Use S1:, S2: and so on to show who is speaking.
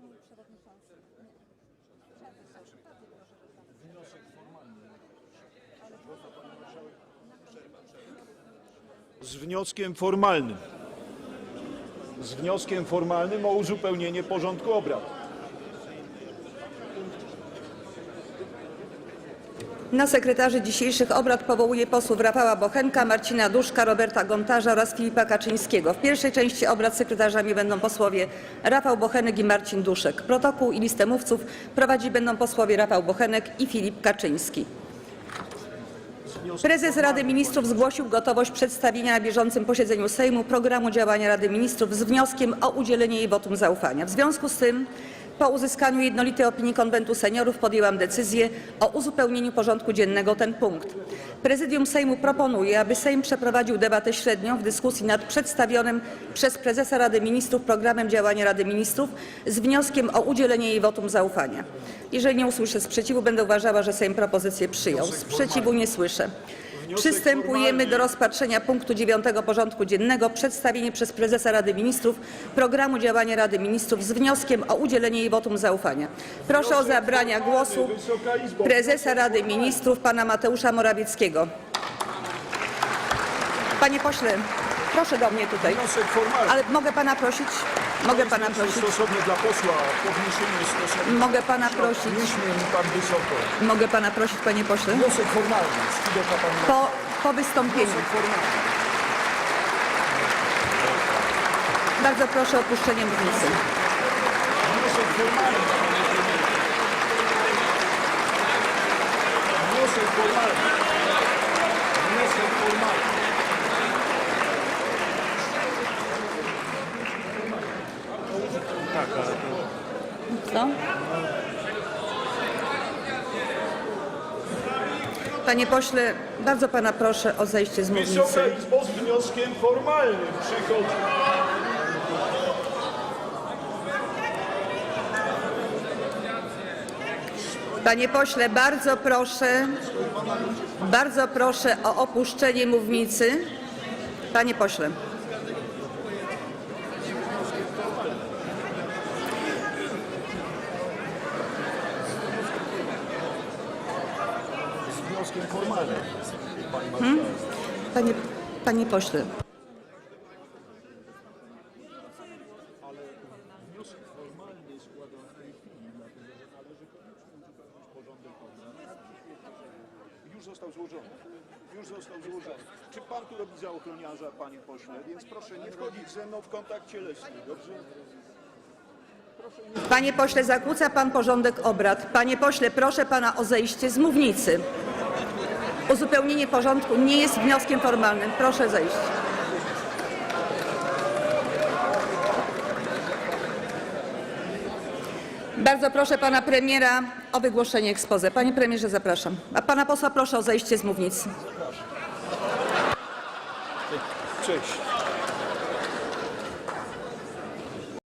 S1: Panie Przewodniczący, nie. Przerwy proszę, że tak.
S2: z wnioskiem formalnym. Z wnioskiem formalnym o uzupełnienie porządku obrad.
S3: Na sekretarzy dzisiejszych obrad powołuję posłów Rafała Bochenka, Marcina Duszka, Roberta Gontarza oraz Filipa Kaczyńskiego. W pierwszej części obrad sekretarzami będą posłowie Rafał Bochenek i Marcin Duszek. Protokół i listę mówców prowadzić będą posłowie Rafał Bochenek i Filip Kaczyński. Prezes Rady Ministrów zgłosił gotowość przedstawienia na bieżącym posiedzeniu Sejmu programu działania Rady Ministrów z wnioskiem o udzielenie jej wotum zaufania. W związku z tym, po uzyskaniu jednolitej opinii Konwentu Seniorów podjęłam decyzję o uzupełnieniu porządku dziennego ten punkt. Prezydium Sejmu proponuje, aby Sejm przeprowadził debatę średnią w dyskusji nad przedstawionym przez prezesa Rady Ministrów programem działania Rady Ministrów z wnioskiem o udzielenie jej wotum zaufania. Jeżeli nie usłyszę sprzeciwu, będę uważała, że Sejm propozycję przyjął. Sprzeciwu nie słyszę. Przystępujemy do rozpatrzenia punktu 9 porządku dziennego przedstawienie przez prezesa Rady Ministrów programu działania Rady Ministrów z wnioskiem o udzielenie jej wotum zaufania. Proszę o zabranie głosu prezesa Rady Ministrów pana Mateusza Morawieckiego. Panie pośle, proszę do mnie tutaj. Ale mogę pana prosić? Mogę pana prosić?
S2: Stosownie dla posła, podniesienie.
S3: Mogę pana prosić?
S2: Nie śmie mi pan wysoko.
S3: Mogę pana prosić, panie pośle?
S2: Wniosek formalny. Pan.
S3: Po, po wystąpieniu.
S2: Wniosek formalny.
S3: Bardzo proszę o opuszczenie mównicy.
S2: Wniosek formalny. Wniosek
S3: Panie pośle, bardzo pana proszę o zejście z mównicy.
S2: Wysoka Izbo z wnioskiem formalnym przychodzi.
S3: Panie pośle, bardzo proszę, bardzo proszę o opuszczenie mównicy. Panie pośle.
S2: Wnioskiem formalnym.
S3: Panie, panie pośle.
S2: Że należy koniecznie uzupełnić porządek obrad. Już został złożony. Już został złożony. Czy pan tu robi za ochroniarza, panie pośle? Więc proszę nie wchodzić ze mną w kontakt cielesny, dobrze?
S3: Panie pośle, zakłóca pan porządek obrad. Panie pośle, proszę pana o zejście z mównicy. Uzupełnienie porządku nie jest wnioskiem formalnym. Proszę zejść. Bardzo proszę pana premiera o wygłoszenie ekspoze. Panie premierze, zapraszam. A pana posła proszę o zejście z mównicy.
S2: Cześć.